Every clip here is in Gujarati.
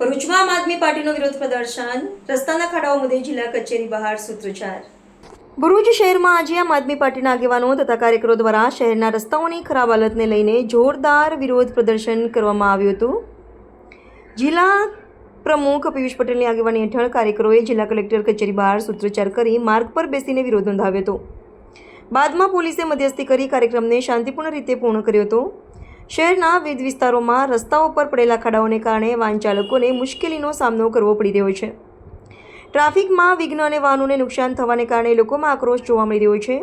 ભરૂચમાં આમ આદમી પાર્ટીનો વિરોધ પ્રદર્શન, રસ્તાના ખાડાઓ મુદ્દે જિલ્લા કચેરી બહાર સૂત્રોચ્ચાર. ભરૂચ શહેરમાં આજે આમ આદમી પાર્ટીના આગેવાનો તથા કાર્યકરો દ્વારા શહેરના રસ્તાઓની ખરાબ હાલતને લઈને જોરદાર વિરોધ પ્રદર્શન કરવામાં આવ્યું હતું. જિલ્લા પ્રમુખ પિયુષ પટેલની આગેવાની હેઠળ કાર્યકરોએ જિલ્લા કલેક્ટર કચેરી બહાર સૂત્રોચ્ચાર કરી માર્ગ પર બેસીને વિરોધ નોંધાવ્યો હતો. બાદમાં પોલીસે મધ્યસ્થી કરી કાર્યક્રમને શાંતિપૂર્ણ રીતે પૂર્ણ કર્યો હતો. શહેરના વિવિધ વિસ્તારોમાં રસ્તાઓ પર પડેલા ખાડાઓને કારણે વાહન ચાલકોને મુશ્કેલીનો સામનો કરવો પડી રહ્યો છે. ટ્રાફિકમાં વિઘ્ન અને વાહનોને નુકસાન થવાને કારણે લોકોમાં આક્રોશ જોવા મળી રહ્યો છે.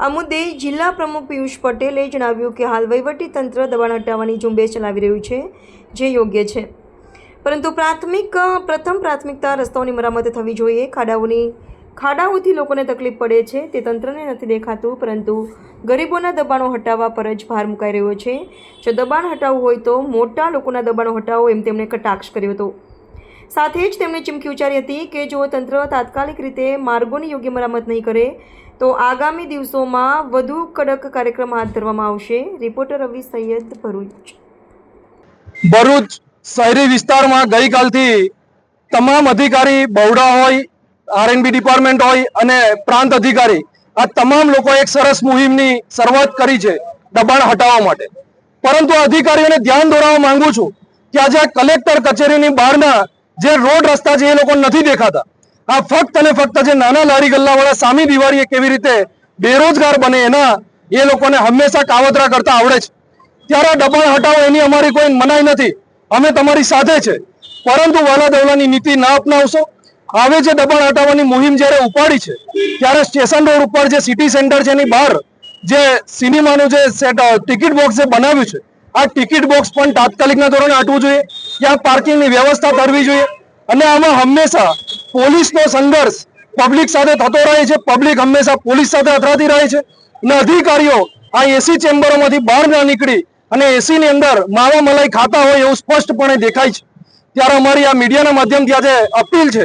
આ મુદ્દે જિલ્લા પ્રમુખ પિયુષ પટેલે જણાવ્યું કે હાલ તંત્ર દબાણ હટાવવાની ઝુંબેશ ચલાવી રહ્યું છે, જે યોગ્ય છે. પરંતુ પ્રાથમિક, પ્રથમ પ્રાથમિકતા રસ્તાઓની મરામત થવી જોઈએ, ખાડાઓની ખાડાઓથી લોકોને તકલીફ પડે છે, તે તંત્રને નથી દેખાતું, પરંતુ ગરીબોના દબાણો હટાવવા પર જ ભાર મુકાઈ રહ્યો છે. જો દબાણ હટાવવું હોય તો મોટા લોકોના દબાણો હટાવો એમ તેમણે કટાક્ષ કર્યો હતો. સાથે જ તેમણે ચીમકી ઉચ્ચારી હતી કે જો તંત્ર તાત્કાલિક રીતે માર્ગોની યોગ્ય મરામત નહીં કરે, તો આગામી દિવસોમાં વધુ કડક કાર્યક્રમ હાથ ધરવામાં આવશે. રિપોર્ટર રવિ સૈયદ ભરૂચ. ભરૂચ શહેરી વિસ્તારમાં ગઈકાલથી તમામ અધિકારી બહુડા હોય આરએનબી ડિપાર્ટમેન્ટ હોય અને પ્રાંત અધિકારી, આ તમામ લોકો એક સરસ મુહિમની શરૂઆત કરી છે દબાણ હટાવવા માટે. પરંતુ અધિકારીઓને ધ્યાન દોરાવવા માંગુ છું કે આજે આ કલેક્ટર કચેરીની બહારના જે રોડ રસ્તા છે એ લોકો નથી દેખાતા. આ ફક્ત અને ફક્ત જે નાના લારી ગલ્લાવાળા સામી દિવાળીએ કેવી રીતે બેરોજગાર બને એના, એ લોકોને હંમેશા કાવતરા કરતા આવડે છે. ત્યારે દબાણ હટાવો એની અમારી કોઈ મનાઈ નથી. અમે તમારી સાથે છે. પરંતુ વાલા દવલાની નીતિ ના અપનાવશો. હવે જે દબાણ હટાવવાની મુહિમ જ્યારે ઉપાડી છે, ત્યારે સ્ટેશન રોડ ઉપર જે સિટી સેન્ટર છે એની બહાર જે સિનેમાનું જે ટિકિટ બોક્સ જે બનાવ્યું છે, આ ટિકિટ બોક્સ પણ તાત્કાલિકના ધોરણે હટવું જોઈએ. ત્યાં પાર્કિંગની વ્યવસ્થા કરવી જોઈએ. અને આમાં હંમેશા પોલીસનો સંઘર્ષ પબ્લિક સાથે થતો રહે છે. પબ્લિક હંમેશા પોલીસ સાથે અથડાતી રહે છે. અને અધિકારીઓ આ એસી ચેમ્બરોમાંથી બહાર ના નીકળી અને એસી ની અંદર માવા મલાઈ ખાતા હોય એવું સ્પષ્ટપણે દેખાય છે. ત્યારે અમારી આ મીડિયાના માધ્યમથી આજે અપીલ છે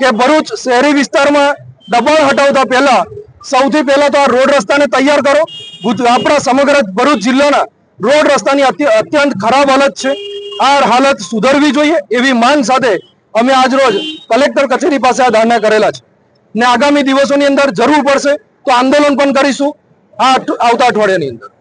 કે ભરૂચ શહેરી વિસ્તારમાં દબાણ હટાવતા પહેલા સૌથી પહેલા તો આ રોડ રસ્તાને તૈયાર કરો. આપણા સમગ્ર ભરૂચ જિલ્લાના રોડ રસ્તાની અત્ય- અત્યંત ખરાબ હાલત છે. આ હાલત સુધરવી જોઈએ એવી માંગ સાથે અમે આજ રોજ કલેક્ટર કચેરી પાસે આ ધારણા કરેલા છે. ને આગામી દિવસોની અંદર જરૂર પડશે તો આંદોલન પણ કરીશું. આ આવતા અઠવાડિયાની અંદર.